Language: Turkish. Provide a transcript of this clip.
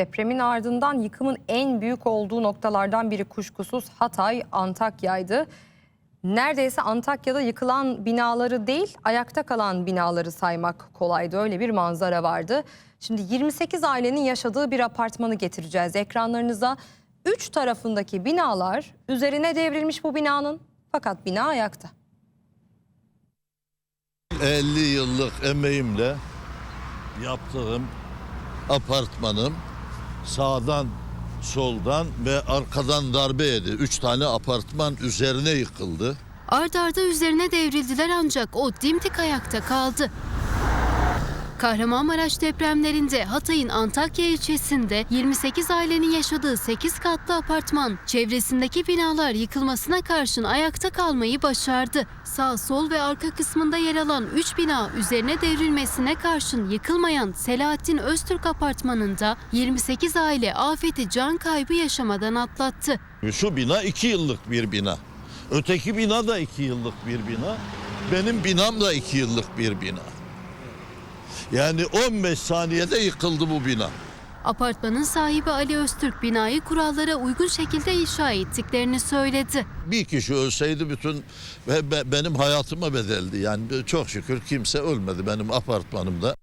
Depremin ardından yıkımın en büyük olduğu noktalardan biri kuşkusuz Hatay, Antakya'ydı. Neredeyse Antakya'da yıkılan binaları değil, ayakta kalan binaları saymak kolaydı. Öyle bir manzara vardı. Şimdi 28 ailenin yaşadığı bir apartmanı getireceğiz ekranlarınıza. Üç tarafındaki binalar üzerine devrilmiş bu binanın fakat bina ayakta. 50 yıllık emeğimle yaptığım apartmanım sağdan soldan ve arkadan darbe yedi. Üç tane apartman üzerine yıkıldı. Ard arda üzerine devrildiler ancak o dimdik ayakta kaldı. Kahramanmaraş depremlerinde Hatay'ın Antakya ilçesinde 28 ailenin yaşadığı 8 katlı apartman çevresindeki binalar yıkılmasına karşın ayakta kalmayı başardı. Sağ, sol ve arka kısmında yer alan 3 bina üzerine devrilmesine karşın yıkılmayan Selahattin Öztürk apartmanında 28 aile afeti can kaybı yaşamadan atlattı. Şu bina iki yıllık bir bina. Öteki bina da iki yıllık bir bina. Benim binam da iki yıllık bir bina. Yani 15 saniyede yıkıldı bu bina. Apartmanın sahibi Ali Öztürk binayı kurallara uygun şekilde inşa ettiklerini söyledi. Bir kişi ölseydi bütün ve be- benim hayatıma bedeldi. Yani çok şükür kimse ölmedi benim apartmanımda.